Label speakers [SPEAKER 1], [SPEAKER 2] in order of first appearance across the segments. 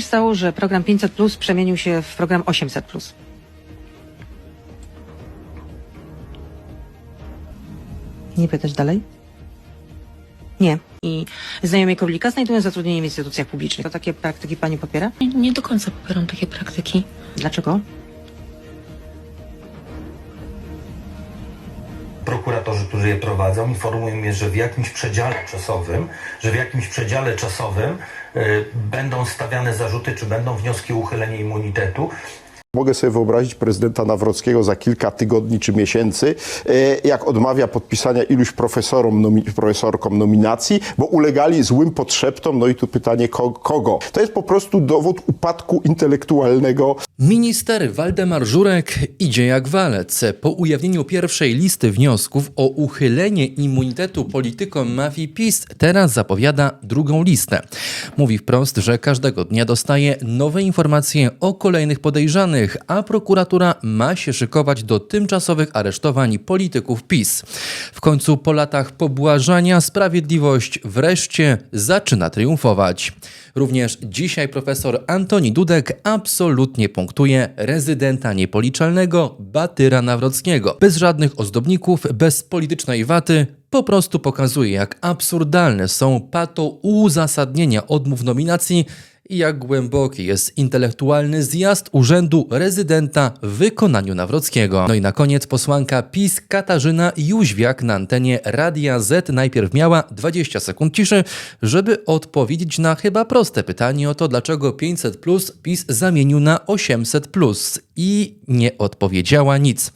[SPEAKER 1] się stało, że program 500 Plus przemienił się w program 800 Plus? Nie pytać dalej? Nie. I znajomi Królika znajdują zatrudnienie w instytucjach publicznych. To takie praktyki pani popiera?
[SPEAKER 2] Nie, nie do końca popieram takie praktyki.
[SPEAKER 1] Dlaczego?
[SPEAKER 3] Prokuratorzy, którzy je prowadzą, informują mnie, że w jakimś przedziale czasowym, że w jakimś przedziale czasowym y, będą stawiane zarzuty, czy będą wnioski o uchylenie immunitetu.
[SPEAKER 4] Mogę sobie wyobrazić prezydenta Nawrockiego za kilka tygodni czy miesięcy, e, jak odmawia podpisania iluś profesorom, nomi- profesorkom nominacji, bo ulegali złym podszeptom. No i tu pytanie, ko- kogo? To jest po prostu dowód upadku intelektualnego
[SPEAKER 5] Minister Waldemar Żurek idzie jak walec. Po ujawnieniu pierwszej listy wniosków o uchylenie immunitetu politykom mafii PiS teraz zapowiada drugą listę. Mówi wprost, że każdego dnia dostaje nowe informacje o kolejnych podejrzanych, a prokuratura ma się szykować do tymczasowych aresztowań polityków PiS. W końcu po latach pobłażania sprawiedliwość wreszcie zaczyna triumfować. Również dzisiaj profesor Antoni Dudek absolutnie punktuje rezydenta niepoliczalnego Batyra Nawrockiego. Bez żadnych ozdobników, bez politycznej waty, po prostu pokazuje, jak absurdalne są pato uzasadnienia odmów nominacji i jak głęboki jest intelektualny zjazd urzędu rezydenta w wykonaniu Nawrockiego. No i na koniec posłanka PiS Katarzyna Jóźwiak na antenie Radia Z najpierw miała 20 sekund ciszy, żeby odpowiedzieć na chyba proste pytanie o to, dlaczego 500 plus PiS zamienił na 800 plus i nie odpowiedziała nic.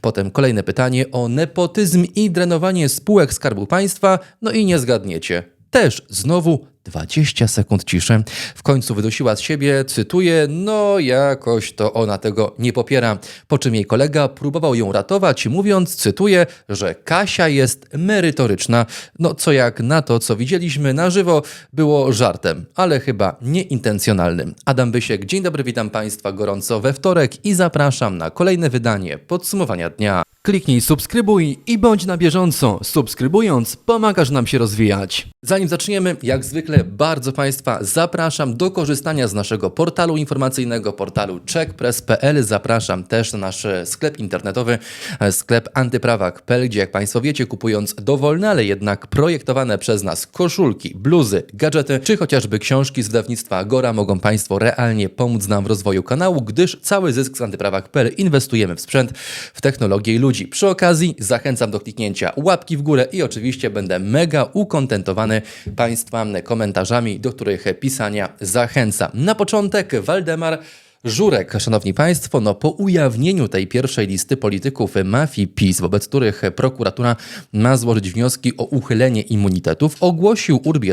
[SPEAKER 5] Potem kolejne pytanie o nepotyzm i drenowanie spółek Skarbu Państwa, no i nie zgadniecie. Też znowu 20 sekund ciszy. W końcu wydusiła z siebie, cytuję, no jakoś to ona tego nie popiera. Po czym jej kolega próbował ją ratować, mówiąc, cytuję, że Kasia jest merytoryczna. No co jak na to, co widzieliśmy na żywo, było żartem, ale chyba nieintencjonalnym. Adam Bysiek, dzień dobry, witam Państwa gorąco we wtorek i zapraszam na kolejne wydanie podsumowania dnia. Kliknij subskrybuj i bądź na bieżąco. Subskrybując, pomagasz nam się rozwijać. Zanim zaczniemy, jak zwykle bardzo Państwa zapraszam do korzystania z naszego portalu informacyjnego, portalu checkpress.pl. Zapraszam też na nasz sklep internetowy, e, sklep antyprawak.pl, gdzie jak Państwo wiecie, kupując dowolne, ale jednak projektowane przez nas koszulki, bluzy, gadżety, czy chociażby książki z wydawnictwa Agora, mogą Państwo realnie pomóc nam w rozwoju kanału, gdyż cały zysk z antyprawak.pl inwestujemy w sprzęt, w technologię i ludzi. Przy okazji zachęcam do kliknięcia łapki w górę i oczywiście będę mega ukontentowany Państwa komentarzami, do których pisania zachęcam. Na początek Waldemar Żurek, szanowni państwo, no po ujawnieniu tej pierwszej listy polityków mafii PiS, wobec których prokuratura ma złożyć wnioski o uchylenie immunitetów, ogłosił Urbi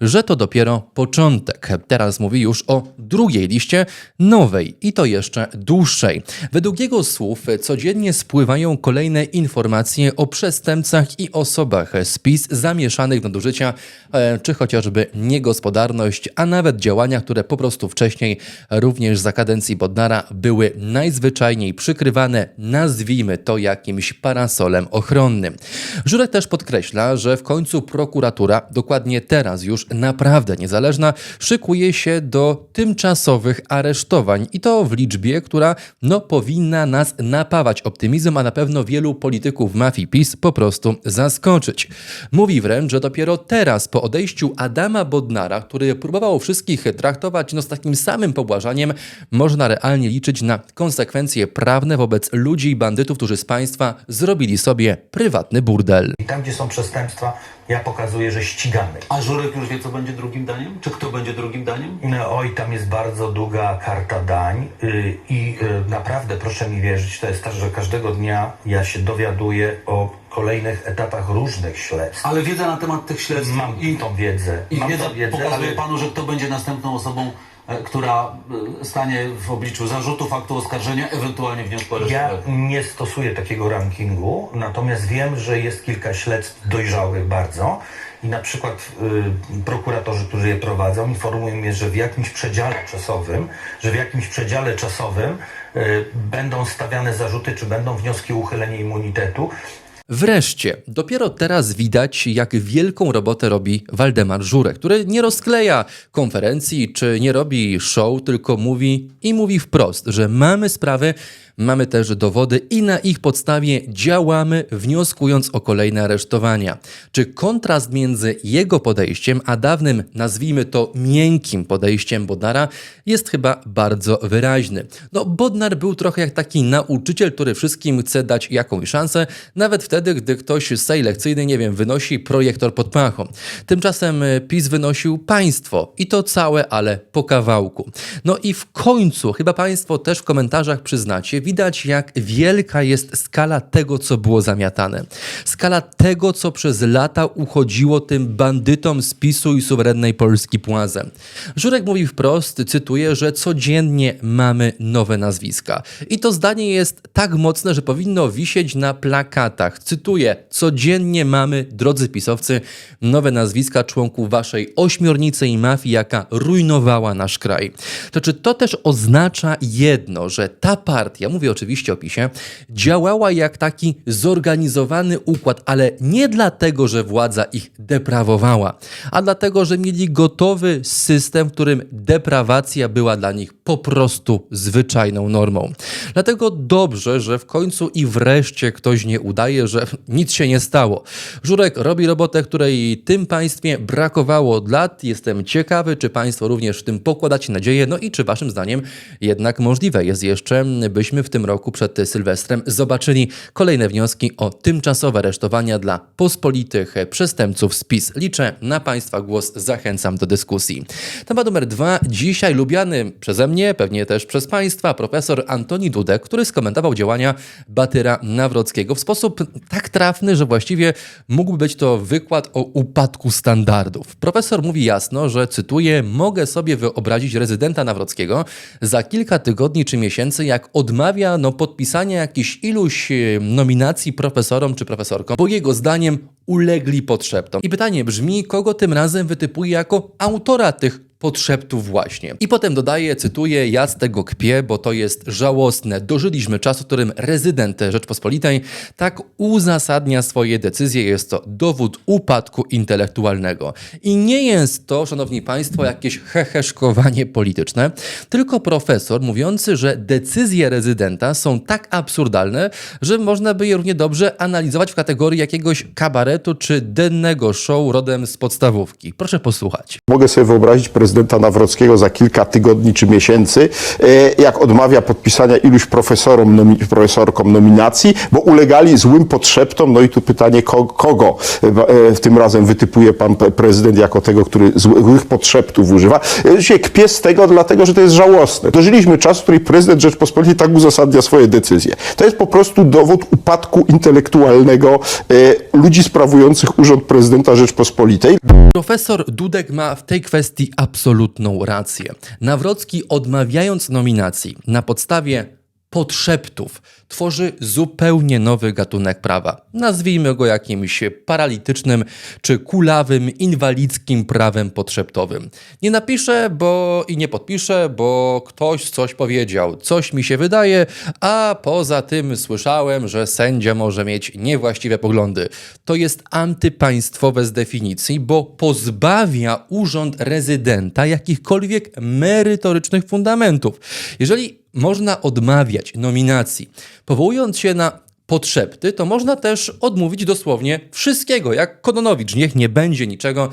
[SPEAKER 5] że to dopiero początek. Teraz mówi już o drugiej liście, nowej i to jeszcze dłuższej. Według jego słów codziennie spływają kolejne informacje o przestępcach i osobach z PiS zamieszanych w nadużycia, e, czy chociażby niegospodarność, a nawet działania, które po prostu wcześniej również za kadencji Bodnara były najzwyczajniej przykrywane, nazwijmy to jakimś parasolem ochronnym. Żurek też podkreśla, że w końcu prokuratura, dokładnie teraz już naprawdę niezależna, szykuje się do tymczasowych aresztowań i to w liczbie, która no, powinna nas napawać optymizmem, a na pewno wielu polityków mafii PiS po prostu zaskoczyć. Mówi wręcz, że dopiero teraz po odejściu Adama Bodnara, który próbował wszystkich traktować no, z takim samym pobłażaniem, można realnie liczyć na konsekwencje prawne wobec ludzi i bandytów, którzy z państwa zrobili sobie prywatny burdel.
[SPEAKER 3] I tam, gdzie są przestępstwa, ja pokazuję, że ścigamy.
[SPEAKER 6] A Żurek już wie, co będzie drugim daniem? Czy kto będzie drugim daniem?
[SPEAKER 3] No, Oj, tam jest bardzo długa karta dań y, i y, naprawdę proszę mi wierzyć, to jest tak, że każdego dnia ja się dowiaduję o kolejnych etapach różnych śledztw.
[SPEAKER 6] Ale wiedza na temat tych śledztw
[SPEAKER 3] Mam
[SPEAKER 6] i,
[SPEAKER 3] tą wiedzę,
[SPEAKER 6] i
[SPEAKER 3] mam
[SPEAKER 6] wiedza
[SPEAKER 3] tą wiedzę,
[SPEAKER 6] pokazuje
[SPEAKER 3] ale
[SPEAKER 6] panu, że kto będzie następną osobą, która e, stanie w obliczu zarzutu, faktu oskarżenia, ewentualnie wniosku
[SPEAKER 3] ja
[SPEAKER 6] aresztowego.
[SPEAKER 3] nie stosuję takiego rankingu, natomiast wiem, że jest kilka śledztw dojrzałych bardzo i na przykład y, prokuratorzy, którzy je prowadzą, informują mnie, że w jakimś przedziale czasowym, że w jakimś przedziale czasowym y, będą stawiane zarzuty, czy będą wnioski o uchylenie immunitetu.
[SPEAKER 5] Wreszcie, dopiero teraz widać, jak wielką robotę robi Waldemar Żurek, który nie rozkleja konferencji czy nie robi show, tylko mówi i mówi wprost, że mamy sprawy, mamy też dowody i na ich podstawie działamy, wnioskując o kolejne aresztowania. Czy kontrast między jego podejściem a dawnym, nazwijmy to miękkim podejściem Bodnara jest chyba bardzo wyraźny. No, Bodnar był trochę jak taki nauczyciel, który wszystkim chce dać jakąś szansę, nawet wtedy, gdy ktoś z sali lekcyjnej, nie wiem, wynosi projektor pod pachą. Tymczasem e, PiS wynosił państwo i to całe, ale po kawałku. No i w końcu, chyba Państwo też w komentarzach przyznacie, widać jak wielka jest skala tego, co było zamiatane. Skala tego, co przez lata uchodziło tym bandytom z PiSu i suwerennej Polski płazem. Żurek mówi wprost, cytuję, że codziennie mamy nowe nazwiska. I to zdanie jest tak mocne, że powinno wisieć na plakatach. Cytuję, codziennie mamy, drodzy pisowcy, nowe nazwiska członków waszej ośmiornicy i mafii, jaka rujnowała nasz kraj. To czy to też oznacza jedno, że ta partia, mówię oczywiście o PiSie, działała jak taki zorganizowany układ, ale nie dlatego, że władza ich deprawowała, a dlatego, że mieli gotowy system, w którym deprawacja była dla nich po prostu zwyczajną normą. Dlatego dobrze, że w końcu i wreszcie ktoś nie udaje, że nic się nie stało. Żurek robi robotę, której tym państwie brakowało od lat. Jestem ciekawy, czy państwo również w tym pokładacie nadzieję, no i czy waszym zdaniem jednak możliwe jest jeszcze, byśmy w tym roku przed Sylwestrem zobaczyli kolejne wnioski o tymczasowe aresztowania dla pospolitych przestępców z PiS. Liczę na państwa głos, zachęcam do dyskusji. Temat numer dwa. Dzisiaj lubiany przeze mnie, pewnie też przez państwa, profesor Antoni Dudek, który skomentował działania Batyra Nawrockiego w sposób tak trafny, że właściwie mógłby być to wykład o upadku standardów. Profesor mówi jasno, że cytuję, mogę sobie wyobrazić rezydenta Nawrockiego za kilka tygodni czy miesięcy, jak odmawia no, podpisania jakichś iluś e, nominacji profesorom czy profesorkom, bo jego zdaniem ulegli podszeptom. I pytanie brzmi, kogo tym razem wytypuje jako autora tych podszeptów właśnie. I potem dodaje, cytuję, ja z tego kpię, bo to jest żałosne. Dożyliśmy czasu, w którym rezydent Rzeczpospolitej tak uzasadnia swoje decyzje. Jest to dowód upadku intelektualnego. I nie jest to, szanowni państwo, jakieś heheszkowanie polityczne, tylko profesor mówiący, że decyzje rezydenta są tak absurdalne, że można by je równie dobrze analizować w kategorii jakiegoś kabaretu czy dennego show rodem z podstawówki. Proszę posłuchać.
[SPEAKER 4] Mogę sobie wyobrazić prezydenta Nawrockiego za kilka tygodni czy miesięcy, e, jak odmawia podpisania iluś profesorom, profesorkom nominacji, bo ulegali złym podszeptom. No i tu pytanie, ko, kogo e, w tym razem wytypuje pan prezydent jako tego, który złych podszeptów używa. Się kpię z tego, dlatego że to jest żałosne. Dożyliśmy czasu, w którym prezydent Rzeczpospolitej tak uzasadnia swoje decyzje. To jest po prostu dowód upadku intelektualnego e, ludzi sprawujących urząd prezydenta Rzeczpospolitej.
[SPEAKER 5] Profesor Dudek ma w tej kwestii absolutną rację. Nawrocki odmawiając nominacji na podstawie podszeptów tworzy zupełnie nowy gatunek prawa. Nazwijmy go jakimś paralitycznym czy kulawym, inwalidzkim prawem podszeptowym. Nie napiszę bo i nie podpiszę, bo ktoś coś powiedział, coś mi się wydaje, a poza tym słyszałem, że sędzia może mieć niewłaściwe poglądy. To jest antypaństwowe z definicji, bo pozbawia urząd rezydenta jakichkolwiek merytorycznych fundamentów. Jeżeli można odmawiać nominacji, powołując się na podszepty, to można też odmówić dosłownie wszystkiego, jak Kononowicz. Niech nie będzie niczego,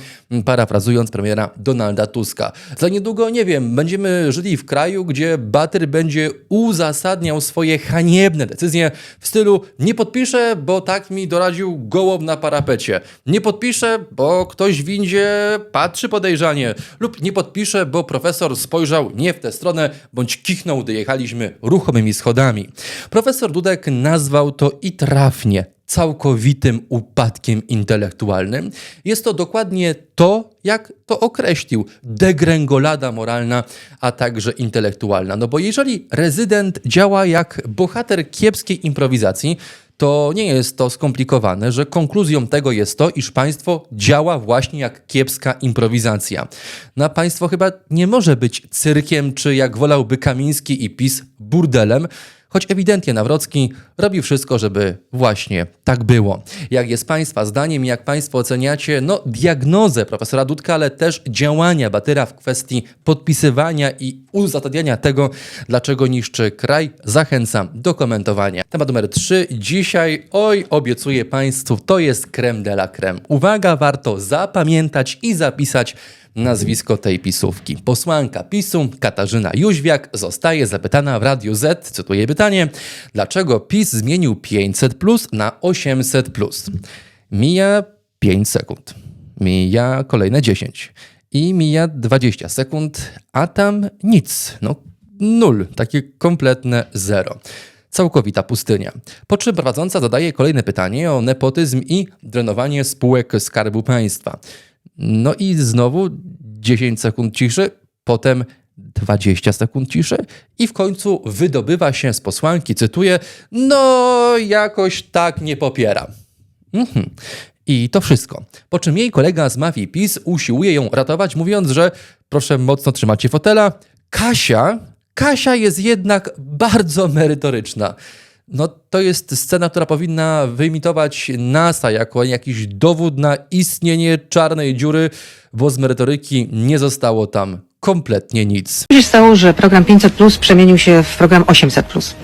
[SPEAKER 5] parafrazując premiera Donalda Tuska. Za niedługo, nie wiem, będziemy żyli w kraju, gdzie Batyr będzie uzasadniał swoje haniebne decyzje w stylu nie podpiszę, bo tak mi doradził gołąb na parapecie. Nie podpiszę, bo ktoś w windzie patrzy podejrzanie. Lub nie podpiszę, bo profesor spojrzał nie w tę stronę, bądź kichnął, gdy jechaliśmy ruchomymi schodami. Profesor Dudek nazwał to i trafnie całkowitym upadkiem intelektualnym. Jest to dokładnie to, jak to określił, degrengolada moralna, a także intelektualna. No bo jeżeli rezydent działa jak bohater kiepskiej improwizacji, to nie jest to skomplikowane, że konkluzją tego jest to, iż państwo działa właśnie jak kiepska improwizacja. No a państwo chyba nie może być cyrkiem, czy jak wolałby Kamiński i PiS, burdelem, choć ewidentnie Nawrocki robi wszystko, żeby właśnie tak było. Jak jest Państwa zdaniem, jak Państwo oceniacie, no diagnozę profesora Dudka, ale też działania Batyra w kwestii podpisywania i uzasadniania tego, dlaczego niszczy kraj, zachęcam do komentowania. Temat numer 3. Dzisiaj, oj, obiecuję Państwu, to jest creme de la creme. Uwaga, warto zapamiętać i zapisać nazwisko tej pisówki. Posłanka PiSu Katarzyna Jóźwiak zostaje zapytana w Radiu Z, cytuję pytanie, dlaczego PiS zmienił 500 plus na 800 plus. Mija 5 sekund. Mija kolejne 10. I mija 20 sekund, a tam nic. No nul, takie kompletne zero. Całkowita pustynia. Po czym prowadząca zadaje kolejne pytanie o nepotyzm i drenowanie spółek Skarbu Państwa. No i znowu 10 sekund ciszy, potem 20 sekund ciszy i w końcu wydobywa się z posłanki, cytuję, no jakoś tak nie popieram. Mhm. I to wszystko. Po czym jej kolega z mafii PiS usiłuje ją ratować, mówiąc, że proszę mocno trzymać się fotela. Kasia, Kasia jest jednak bardzo merytoryczna. No to jest scena, która powinna wyimitować NASA jako jakiś dowód na istnienie czarnej dziury, bo z merytoryki nie zostało tam kompletnie nic.
[SPEAKER 1] Co się stało, że program 500 plus przemienił się w program 800 plus?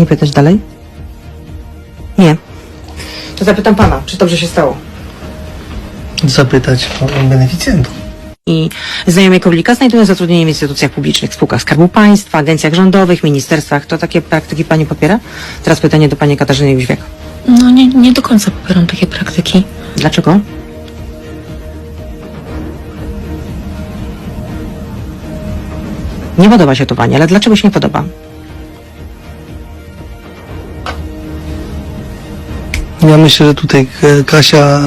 [SPEAKER 1] Nie pytać dalej? Nie. To zapytam pana, czy dobrze się stało?
[SPEAKER 7] zapytać o beneficjentów.
[SPEAKER 1] i znajomi Królika znajdują zatrudnienie w instytucjach publicznych, spółkach Skarbu Państwa, agencjach rządowych, ministerstwach. To takie praktyki pani popiera? Teraz pytanie do pani Katarzyny Jóźwiak.
[SPEAKER 2] No nie, nie do końca popieram takie praktyki.
[SPEAKER 1] Dlaczego? Nie podoba się to pani, ale dlaczego się nie podoba?
[SPEAKER 7] Ja myślę, że tutaj e, Kasia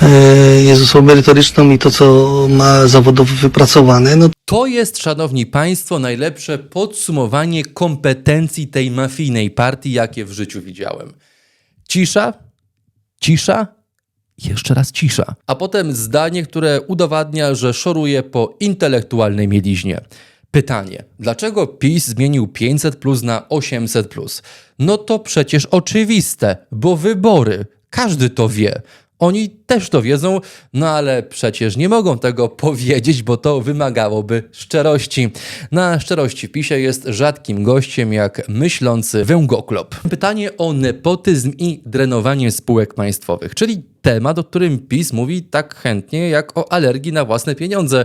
[SPEAKER 7] e, e, jest osobą merytoryczną i to, co ma zawodowo wypracowane, no
[SPEAKER 5] To jest, szanowni państwo, najlepsze podsumowanie kompetencji tej mafijnej partii, jakie w życiu widziałem. Cisza, cisza, jeszcze raz cisza. A potem zdanie, które udowadnia, że szoruje po intelektualnej mieliźnie. Pytanie, dlaczego PiS zmienił 500 plus na 800 plus? No to przecież oczywiste, bo wybory. Każdy to wie. Oni też to wiedzą, no ale przecież nie mogą tego powiedzieć, bo to wymagałoby szczerości. Na szczerości PiSie jest rzadkim gościem jak myślący węgoklop. Pytanie o nepotyzm i drenowanie spółek państwowych, czyli temat, o którym PiS mówi tak chętnie jak o alergii na własne pieniądze.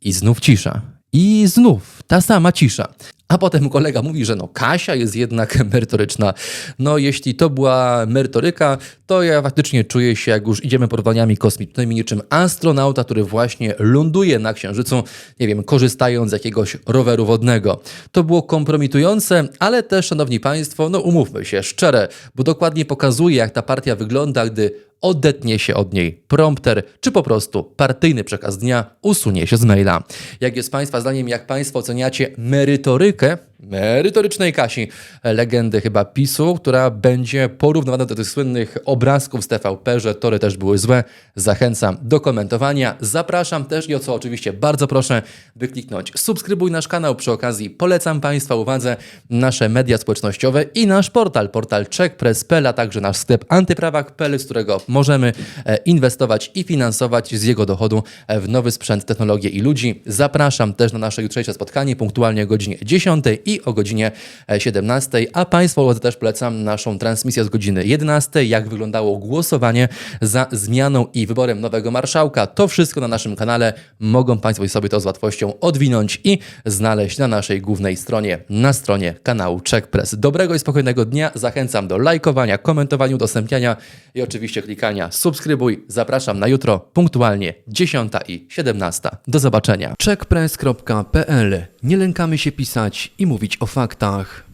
[SPEAKER 5] I znów cisza. I znów ta sama cisza. A potem kolega mówi, że no Kasia jest jednak merytoryczna. No jeśli to była merytoryka, to ja faktycznie czuję się, jak już idziemy porównaniami kosmicznymi, niczym astronauta, który właśnie ląduje na Księżycu, nie wiem, korzystając z jakiegoś roweru wodnego. To było kompromitujące, ale też, szanowni państwo, no umówmy się, szczere, bo dokładnie pokazuje, jak ta partia wygląda, gdy odetnie się od niej prompter, czy po prostu partyjny przekaz dnia usunie się z maila. Jak jest Państwa zdaniem, jak Państwo oceniacie merytorykę merytorycznej Kasi, legendy chyba PiSu, która będzie porównywana do tych słynnych obrazków z TVP, że tory też były złe. Zachęcam do komentowania. Zapraszam też i o co oczywiście bardzo proszę, by kliknąć subskrybuj nasz kanał. Przy okazji polecam Państwa uwadze nasze media społecznościowe i nasz portal, portal checkpress.pl, a także nasz sklep antyprawach.pl, z którego możemy e, inwestować i finansować z jego dochodu e, w nowy sprzęt, technologię i ludzi. Zapraszam też na nasze jutrzejsze spotkanie punktualnie o godzinie 10 i o godzinie e, 17, a Państwu też polecam naszą transmisję z godziny 11, jak wyglądało głosowanie za zmianą i wyborem nowego marszałka. To wszystko na naszym kanale. Mogą Państwo sobie to z łatwością odwinąć i znaleźć na naszej głównej stronie, na stronie kanału Czech Press. Dobrego i spokojnego dnia. Zachęcam do lajkowania, komentowania, udostępniania i oczywiście klikania subskrybuj. Zapraszam na jutro punktualnie 10 i 17. Do zobaczenia.
[SPEAKER 8] Checkpress.pl. Nie lękamy się pisać i mówić o faktach.